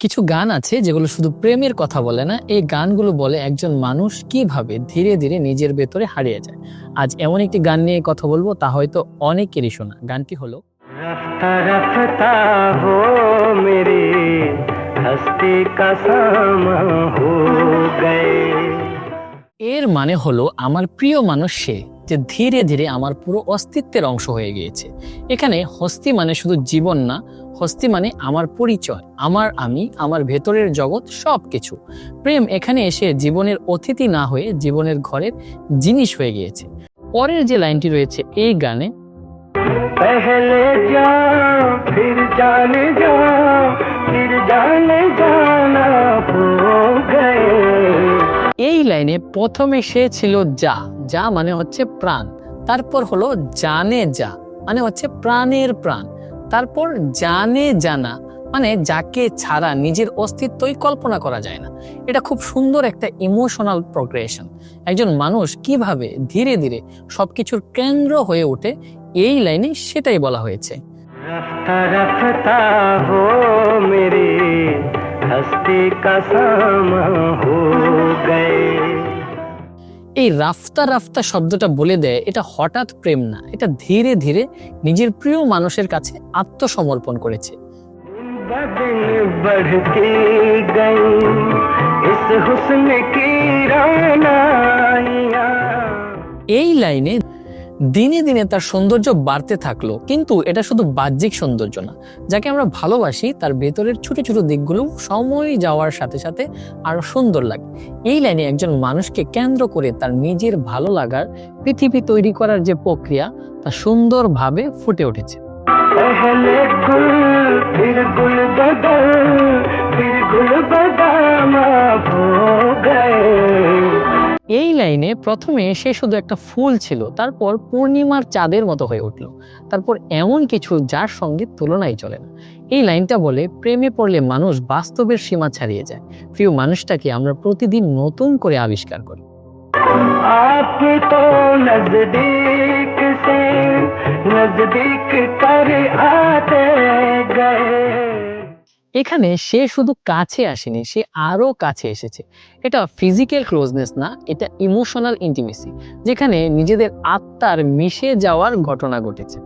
কিছু গান আছে যেগুলো শুধু প্রেমের কথা বলে না এই গানগুলো বলে একজন মানুষ কীভাবে ধীরে ধীরে নিজের ভেতরে হারিয়ে যায়। আজ এমন একটি গান নিয়ে কথা বলব তা হয়তো অনেকেরই শোনা। গানটি হলো এর মানে হলো আমার প্রিয় মানুষ সে। যে ধীরে ধীরে আমার পুরো অস্তিত্বের অংশ হয়ে গিয়েছে। এখানে হস্তি মানে শুধু জীবন না, হস্তি মানে আমার পরিচয়, আমার আমি, আমার ভেতরের জগৎ সব কিছু প্রেম এখানে এসে জীবনের অতিথি না হয়ে জীবনের ঘরের জিনিস হয়ে গিয়েছে। পরের যে লাইনটি রয়েছে এই গানে পহলে যা ফির জানে যা এই লাইনে প্রথমে সে ছিল যা যা মানে হচ্ছে প্রাণ। তারপর হলো জানে যা মানে হচ্ছে প্রাণের প্রাণ। তারপর জানে জানা মানে যাকে ছাড়া নিজের অস্তিত্বই কল্পনা করা যায় না। এটা খুব সুন্দর একটা ইমোশনাল প্রগ্রেশন একজন মানুষ কীভাবে ধীরে ধীরে সবকিছুর কেন্দ্র হয়ে ওঠে, এই লাইনে সেটাই বলা হয়েছে। রাস্তা রাস্তা এই রাফতা রাফতা শব্দটা বলে দেয় এটা হঠাৎ প্রেম না এটা ধীরে ধীরে নিজের প্রিয় মানুষের কাছে আত্মসমর্পণ করেছে। এই লাইনে দিনে দিনে তার সৌন্দর্য বাড়তে থাকল, কিন্তু এটা শুধু বাহ্যিক সৌন্দর্য না, যাকে আমরা ভালোবাসি, তার ভেতরের ছোট ছোট দিকগুলো সময় যাওয়ার সাথে সাথে আরও সুন্দর লাগে। এই লাইনে একজন মানুষকে কেন্দ্র করে তার নিজের ভালো লাগার পৃথিবী তৈরি করার যে প্রক্রিয়া, তা সুন্দরভাবে ফুটে উঠেছে। এই লাইনে প্রথমে সে শুধু একটা ফুল ছিল, তারপর পূর্ণিমার চাঁদের মতো হয়ে উঠল। তারপর এমন কিছু যার সঙ্গে তুলনাই চলে না। এই লাইনটা বলে প্রেমে পড়লে মানুষ বাস্তবের সীমা ছাড়িয়ে যায়। প্রিয় মানুষটাকে আমরা প্রতিদিন নতুন করে আবিষ্কার করি। করে আতে এখানে সে শুধু কাছে আসেনি, সে আরও কাছে এসেছে। এটা ফিজিক্যাল ক্লোজনেস না, এটা ইমোশনাল ইন্টিমেসি যেখানে নিজেদের আত্মার মিশে যাওয়ার ঘটনা ঘটেছে।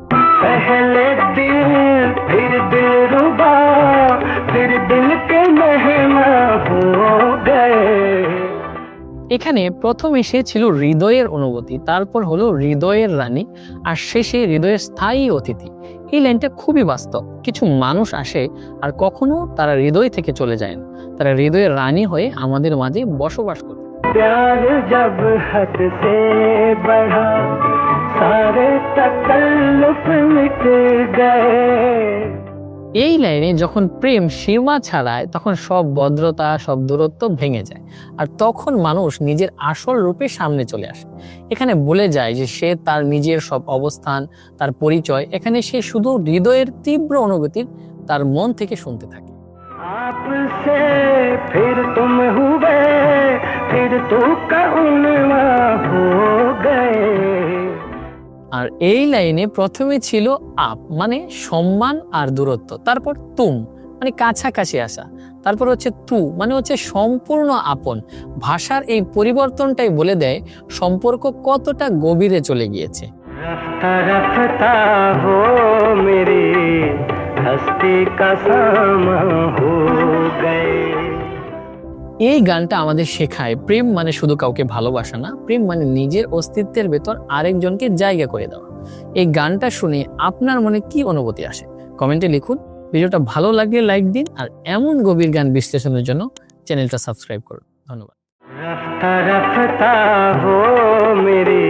এখানে প্রথমে সে ছিল হৃদয়ের অনুভূতি তারপর হলো হৃদয়ের রানী আর শেষে হৃদয়ের স্থায়ী অতিথি এই লাইনটা খুবই বাস্তব কিছু মানুষ আসে আর কখনো তারা হৃদয় থেকে চলে যায় না তারা হৃদয়ের রানী হয়ে আমাদের মাঝে বসবাস করে प्यार जब हद से बढ़ा सारे तकल्लुफ मिट गए এই লাইনে যখন প্রেম সীমা ছাড়ায় তখন সব ভদ্রতা সব দূরত্ব ভেঙে যায় আর তখন মানুষ নিজের আসল রূপে সামনে চলে আসে এখানে বলে যায় যে সে তার নিজের সব অবস্থান তার পরিচয় এখানে সে শুধু হৃদয়ের তীব্র অনুভূতির তার মন থেকে শুনতে থাকে आपसे फिर तुम हुए फिर तू का उनवा हो गए আর এই লাইনে প্রথমে ছিল আপ মানে সম্মান আর দূরত্ব। তারপর তুম মানে কাছাকাছি আসা। তারপর হচ্ছে তু মানে হচ্ছে সম্পূর্ণ আপন। ভাষার এই পরিবর্তনটাই বলে দেয়, সম্পর্ক কতটা গভীরে চলে গিয়েছে। হস্তি কসম হো গে এই গানটা আমাদের শেখায়। প্রেম মানে শুধু কাউকে ভালোবাসা না, প্রেম মানে নিজের অস্তিত্বের ভেতর আরেকজনকে জায়গা করে দেওয়া। এই গানটা শুনে আপনার মনে কি অনুভূতি আসে? কমেন্টে লিখুন। ভিডিওটা ভালো লাগলে লাইক দিন আর এমন গভীর গান বিশ্লেষণের জন্য চ্যানেলটা সাবস্ক্রাইব করুন। ধন্যবাদ। রাস্তা রাস্তা হো মেরে।